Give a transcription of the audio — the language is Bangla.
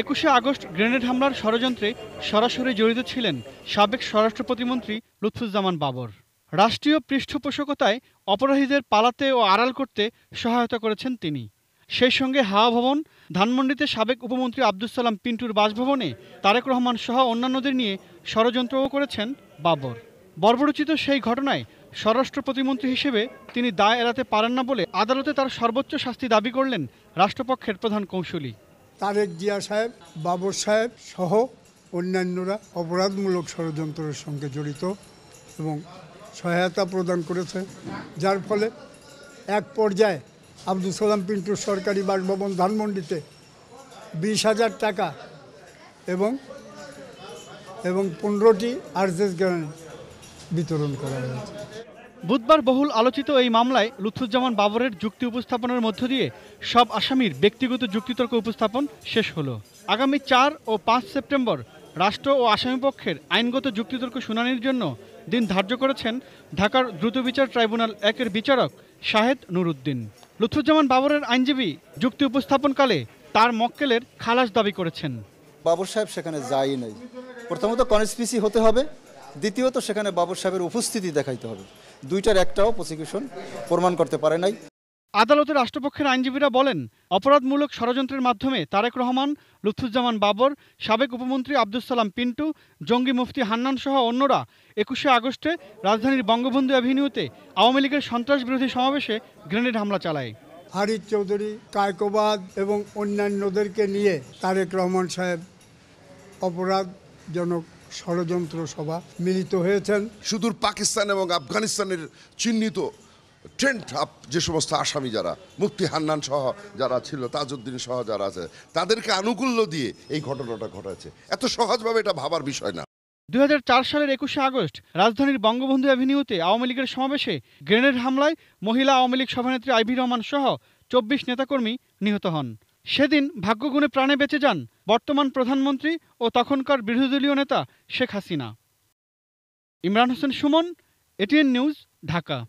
একুশে আগস্ট গ্রেনেড হামলার ষড়যন্ত্রে সরাসরি জড়িত ছিলেন সাবেক স্বরাষ্ট্র প্রতিমন্ত্রী লুৎফুজ্জামান বাবর। রাষ্ট্রীয় পৃষ্ঠপোষকতায় অপরাধীদের পালাতে ও আড়াল করতে সহায়তা করেছেন তিনি। সেই সঙ্গে হাওয়া ভবন, ধানমন্ডিতে সাবেক উপমন্ত্রী আব্দুল সালাম পিন্টুর বাসভবনে তারেক রহমান সহ অন্যান্যদের নিয়ে ষড়যন্ত্রও করেছেন বাবর। বর্বরচিত সেই ঘটনায় স্বরাষ্ট্র প্রতিমন্ত্রী হিসেবে তিনি দায় এড়াতে পারেন না বলে আদালতে তার সর্বোচ্চ শাস্তি দাবি করলেন রাষ্ট্রপক্ষের প্রধান কৌঁসুলি। তারেক জিয়া সাহেব, বাবর সাহেব সহ অন্যান্যরা অপরাধমূলক ষড়যন্ত্রের সঙ্গে জড়িত এবং সহায়তা প্রদান করেছে, যার ফলে এক পর্যায়ে আব্দুল সালাম পিন্টুর সরকারি বাসভবন ধানমন্ডিতে বিশ হাজার টাকা এবং এবং পনেরোটি আরজেস গ্রানি বিতরণ করা হয়েছে। বুধবার বহুল আলোচিত এই মামলায় লুৎফুজ্জামান বাবরের যুক্তি উপস্থাপনের মধ্য দিয়ে সব আসামির ব্যক্তিগত যুক্তিতর্ক উপস্থাপন শেষ হলো। আগামী চার ও পাঁচ সেপ্টেম্বর রাষ্ট্র ও আসামিপক্ষের আইনগত যুক্তিতর্ক শুনানির জন্য দিন ধার্য করেছেন ঢাকার দ্রুত বিচার ট্রাইব্যুনাল একের বিচারক শাহেদ নুরুদ্দিন। লুৎফুজ্জামান বাবরের আইনজীবী যুক্তি উপস্থাপনকালে তার মক্কেলের খালাস দাবি করেছেন। বাবর সাহেব সেখানে যায়ই নাই। প্রথমত কনস্পিসি হতে হবে। দ্বিতীয়ত সেখানে বাবর সাহেবের উপস্থিতি দেখাইতে হবে। দুইটার একটাও প্রসিকিউশন প্রমাণ করতে পারে নাই। আদালতে রাষ্ট্রপক্ষের আইনজীবীরা বলেন অপরাধমূলক ষড়যন্ত্রের মাধ্যমে তারেক রহমান লুৎফুজ্জামান বাবর সাবেক উপমন্ত্রী আব্দুল সালাম পিন্টু জঙ্গি মুফতি হান্নান সহ অন্যরা একুশে আগস্টে রাজধানীর বঙ্গবন্ধু অ্যাভিনিউতে আওয়ামী লীগের সন্ত্রাস বিরোধী সমাবেশে গ্রেনেড হামলা চালায়। হারিদ চৌধুরী কায়কোবাদ এবং অন্যান্যদেরকে নিয়ে তারেক রহমান সাহেব অপরাধজনক ষড়যন্ত্র সভা মিলিত হয়েছেন। সুদূর পাকিস্তান এবং আফগানিস্তানের চিহ্নিত ট্রেন্ড আপ যে সমস্ত আসামি যারা মুফতি হান্নান সহ যারা ছিল তাজউদ্দিন সহ যারা আছে তাদেরকে আনুকূল্য দিয়ে এই ঘটনাটা ঘটেছে। এত সহজভাবে এটা ভাবার বিষয় না। দুই হাজার চার সালের একুশে আগস্ট রাজধানীর বঙ্গবন্ধু অ্যাভিনিউতে আওয়ামী লীগের সমাবেশে গ্রেনেড হামলায় মহিলা আওয়ামী লীগ সভানেত্রী আইভি রহমান সহ চব্বিশ নেতাকর্মী নিহত হন। সেদিন ভাগ্যগুণে প্রাণে বেঁচে যান বর্তমান প্রধানমন্ত্রী ও তখনকার বিরোধী নেতা Sheikh Hasina. Imran Hossain Sumon, ATN news, Dhaka.